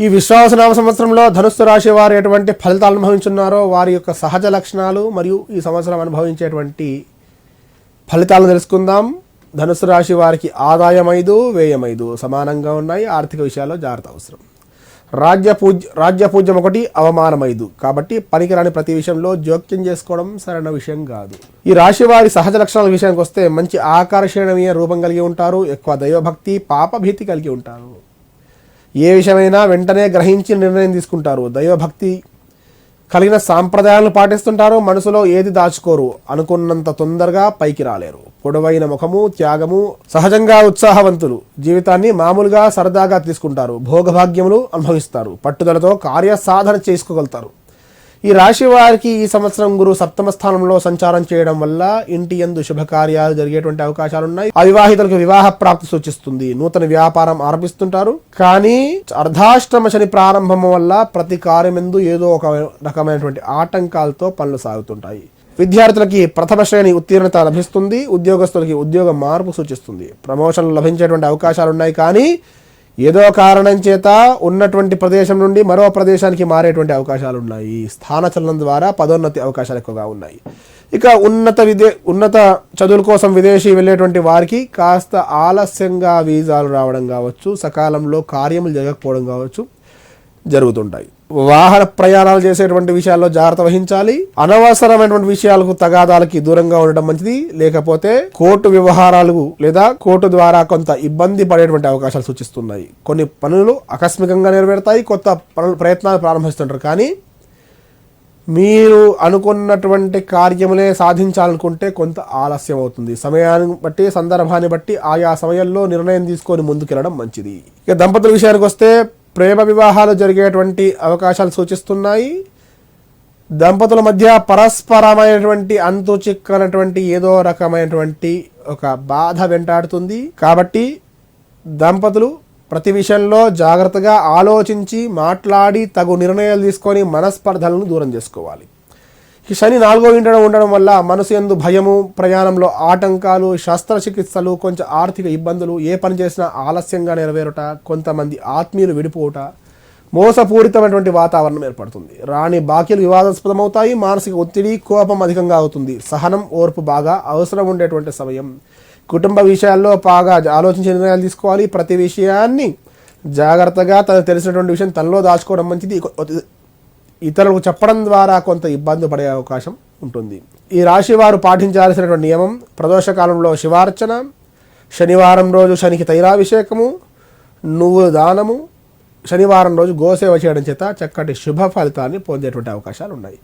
ఈ విశ్వాసనామ సంవత్సరంలో ధనుస్సు రాశి వారు ఎటువంటి ఫలితాలు అనుభవించున్నారో వారి యొక్క సహజ లక్షణాలు మరియు ఈ సంవత్సరం అనుభవించేటువంటి ఫలితాలను తెలుసుకుందాం. ధనుసు రాశి వారికి ఆదాయం ఐదు వ్యయం ఐదు సమానంగా ఉన్నాయి. ఆర్థిక విషయాల్లో జాగ్రత్త అవసరం. రాజ్య పూజ రాజ్య పూజ్యం ఒకటి అవమానం ఐదు కాబట్టి పనికిరాని ప్రతి విషయంలో జోక్యం చేసుకోవడం సరైన విషయం కాదు. ఈ రాశి వారి సహజ లక్షణాల విషయానికి వస్తే మంచి ఆకర్షణీయ రూపం కలిగి ఉంటారు. ఎక్కువ దైవభక్తి పాపభీతి కలిగి ఉంటారు. ఏ విషయమైనా వెంటనే గ్రహించి నిర్ణయం తీసుకుంటారు. దైవభక్తి కలిగిన సాంప్రదాయాలను పాటిస్తుంటారు. మనసులో ఏది దాచుకోరు. అనుకున్నంత తొందరగా పైకి రాలేరు. పొడవైన ముఖము త్యాగము సహజంగా ఉత్సాహవంతులు జీవితాన్ని మామూలుగా సరదాగా తీసుకుంటారు. భోగభాగ్యములు అనుభవిస్తారు. పట్టుదలతో కార్యసాధన చేసుకోగలుగుతారు. ఈ రాశి వారికి ఈ సంవత్సరం గురు సప్తమ స్థానంలో సంచారం చేయడం వల్ల ఇంటి యందు శుభకార్యాలు జరిగేటువంటి అవకాశాలు ఉన్నాయి అవివాహితులకు వివాహ ప్రాప్తి సూచిస్తుంది. నూతన వ్యాపారం ఆరంభిస్తుంటారు. కానీ అర్ధాష్టమ శని ప్రారంభం వల్ల ప్రతి కార్యమెందు ఏదో ఒక రకమైనటువంటి ఆటంకాలతో పనులు సాగుతుంటాయి. విద్యార్థులకి ప్రథమ శ్రేణి ఉత్తీర్ణత లభిస్తుంది. ఉద్యోగస్తులకి ఉద్యోగ మార్పు సూచిస్తుంది. ప్రమోషన్లు లభించేటువంటి అవకాశాలు ఉన్నాయి కానీ ఏదో కారణం చేత ఉన్నటువంటి ప్రదేశం నుండి మరో ప్రదేశానికి మారేటువంటి అవకాశాలు ఉన్నాయి స్థానచలనం ద్వారా పదోన్నతి అవకాశాలు ఎక్కువగా ఉన్నాయి. ఇక ఉన్నత విదే ఉన్నత చదువుల కోసం విదేశీ వెళ్ళేటువంటి వారికి కాస్త ఆలస్యంగా వీజాలు రావడం కావచ్చు సకాలంలో కార్యములు జరగకపోవడం కావచ్చు జరుగుతుంటాయి. వాహన ప్రయాణాలు చేసేటువంటి విషయాల్లో జాగ్రత్త వహించాలి. అనవసరమైనటువంటి విషయాలకు తగాదాలకి దూరంగా ఉండడం మంచిది. లేకపోతే కోర్టు వ్యవహారాలు లేదా కోర్టు ద్వారా కొంత ఇబ్బంది పడేటువంటి అవకాశాలు సూచిస్తున్నాయి. కొన్ని పనులు ఆకస్మికంగా నెరవేరుతాయి. కొత్త పనులు ప్రయత్నాలు ప్రారంభిస్తుంటారు. కానీ మీరు అనుకున్నటువంటి కార్యములే సాధించాలనుకుంటే కొంత ఆలస్యం అవుతుంది. సమయాన్ని బట్టి సందర్భాన్ని బట్టి ఆయా సమయంలో నిర్ణయం తీసుకొని ముందుకెళ్ళడం మంచిది. ఇక దంపతుల విషయానికి వస్తే ప్రేమ వివాహాలు జరిగేటువంటి అవకాశాలు సూచిస్తున్నాయి. దంపతుల మధ్య పరస్పరమైనటువంటి అంతు చిక్కనటువంటి ఏదో రకమైనటువంటి ఒక బాధ వెంటాడుతుంది. కాబట్టి దంపతులు ప్రతి విషయంలో జాగ్రత్తగా ఆలోచించి మాట్లాడి తగు నిర్ణయాలు తీసుకొని మనస్పర్ధలను దూరం చేసుకోవాలి. ఈ శని నాలుగో ఇంటలో ఉండడం వల్ల మనసు ఎందు భయము ప్రయాణంలో ఆటంకాలు శస్త్రచికిత్సలు కొంచెం ఆర్థిక ఇబ్బందులు ఏ పని చేసినా ఆలస్యంగా నెరవేరుట కొంతమంది ఆత్మీయులు విడిపోవుట మోసపూరితమైనటువంటి వాతావరణం ఏర్పడుతుంది. రాణి బాకీలు వివాదాస్పదమవుతాయి మానసిక ఒత్తిడి కోపం అధికంగా అవుతుంది. సహనం ఓర్పు బాగా అవసరం ఉండేటువంటి సమయం. కుటుంబ విషయాల్లో బాగా ఆలోచించి నిర్ణయాలు తీసుకోవాలి. ప్రతి విషయాన్ని జాగ్రత్తగా తనకు తెలిసినటువంటి విషయం తనలో దాచుకోవడం మంచిది. ఇతరులకు చెప్పడం ద్వారా కొంత ఇబ్బంది పడే అవకాశం ఉంటుంది. ఈ రాశి వారు పాటించాల్సినటువంటి నియమం ప్రదోషకాలంలో శివార్చన శనివారం రోజు శనికి తైరాభిషేకము నువ్వు దానము శనివారం రోజు గోసేవ చేయడం చేత చక్కటి శుభ ఫలితాన్ని పొందేటువంటి అవకాశాలు ఉన్నాయి